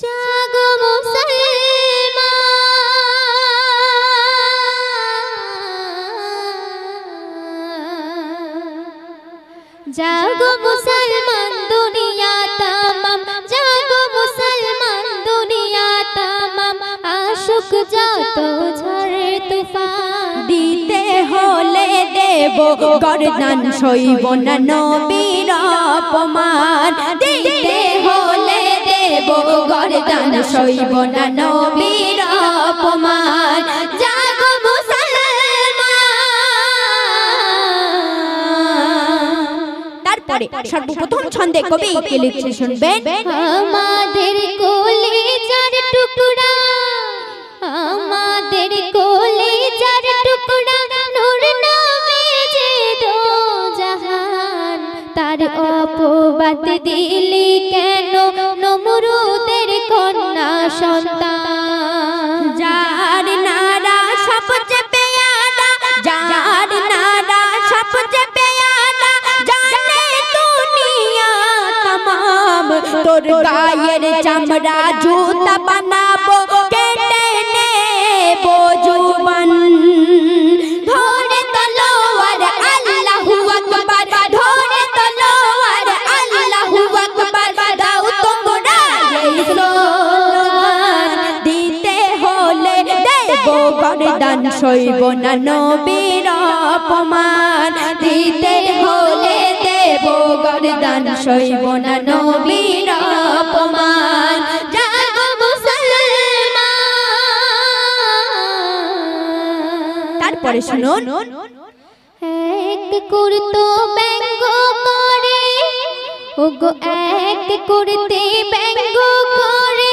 জাগো মুসলমান। জাগো মুসলমান, দুনিয়া তামাম। জাগো মুসলমান, দুনিয়া তামাম। আশুক যত ঝড়ে তুফান। দিতে হলে দেব গরদান, সইব না নবীর অপমান। দিতে গরদান সইব না নবীর অপমান। জাগো মুসলমান তারপরে সর্বপ্রথম ছন্দে কবি কে লিখছে শুনবেন? আমাদের কোলে চার টুকরা আমাদের কোলে চার টুকরা নূর নামে যে দো জাহান তার অপবাদ দিলি কেন? না সন্তান। যার নারা সবচেয়ে পেয়ারা যার নারা সবচেয়ে পেয়ারা জানে দুনিয়া তমাম। তোর গায়ের চামড়া জুতা বানাবো সইব না নবীর অপমান। দিতে হলে দেব বরদান সইব না নবীর অপমান। তারপরে শুনুন। এক করতো ব্যঙ্গ করে, ওগো এক করতে ব্যঙ্গ করে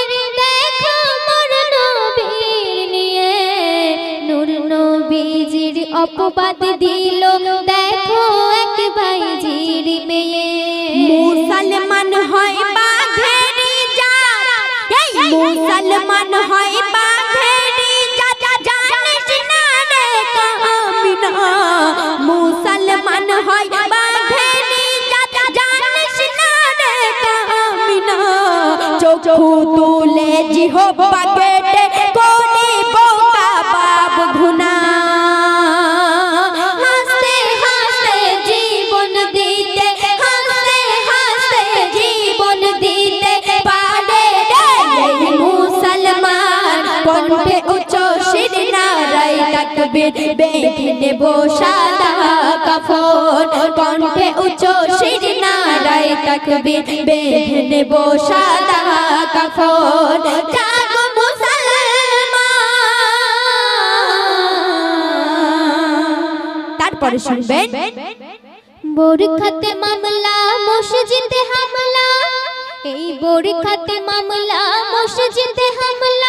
অপবাদ দিল। দেখো এক ভাইজির মেয়ে। মুসলমান হয় বাঘেরি জাত। এই মুসলমান হয় বাঘেরি জাত। জানিস না রে কামিনা মুসলমান হয় বাঘেরি জাত। জানিস না রে কামিনা চোখু তুলে জিহবা সাদা কাফন, কণ্ঠে উচ্চ শির নারাই তাকবীর, বেঁধে নেব সাদা কাফন। তারপরে শুনবেন, বোরখাতে মামলা, মসজিদে হামলা। এই বোরখাতে মামলা, মসজিদে হামলা।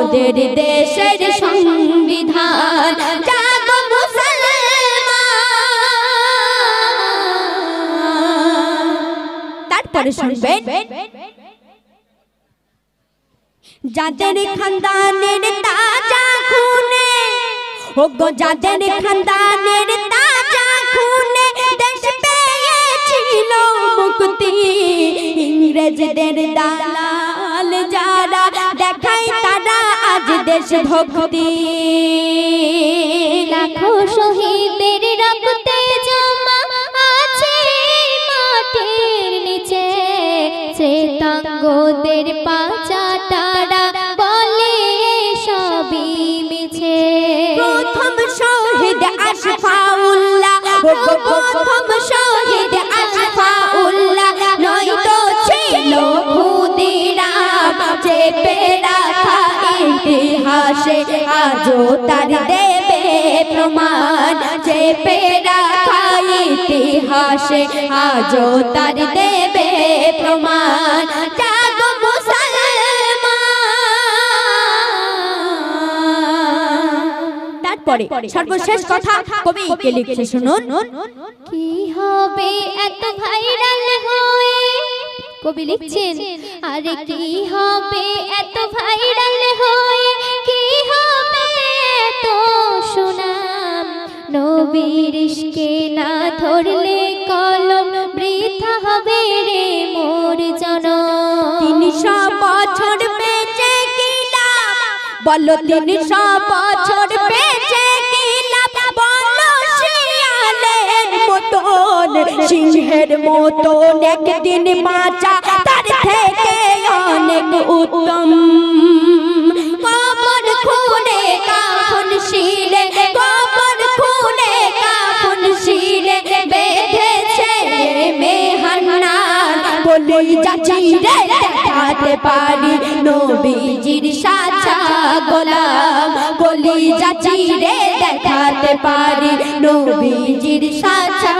মোদের দেশের সংবিধান। জাগো মুসলমান। তারপরে শুনবেন। যাদের খানদানের তাজা খুনে ও গো যাদের খানদানের তাজা খুনে দেশ পেয়েছিল মুক্তি। ইংরেজদের দালাল যারা দেশ ভক্তি। লাখো শহীদের রক্তে আজও তার দেবে প্রমাণ। যে পেরা খাই ইতিহাসে আজও তার দেবে প্রমাণ। তারপরে সর্বশেষ কথা কবি কে লিখছে শুনুন। কি হবে এত ভাইরাল হয়ে? কবি লিখছেন, আরে কি হবে এত ভাইরাল হয়ে? এত সুনাম নবীর ইশকে না ধরলে কলম বৃথা হবে রে মোর জনম। তিনশো বছর বেঁচে গেলাম বলো তিনশো বছর বেঁচে গেলাম বলো শিয়ালের মতন, সিংহের মতন একদিন বাঁচা, তার থেকে অনেক উত্তম। বলি যাচ্ছি রে দেখাতে পারি নবীজির সাচা গোলাম। যাচি রে দেখাতে পারি নবীজির সাচা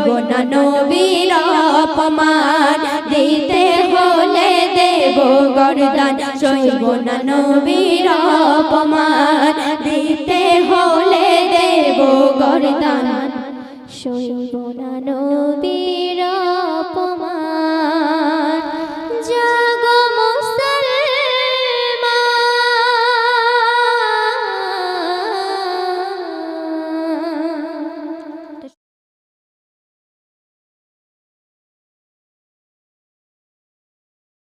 সইব না নবীর অপমান দিতে হলে দেব গরদান। সইব নবীর অপমান দিতে হলে দেব গরদান। নবীর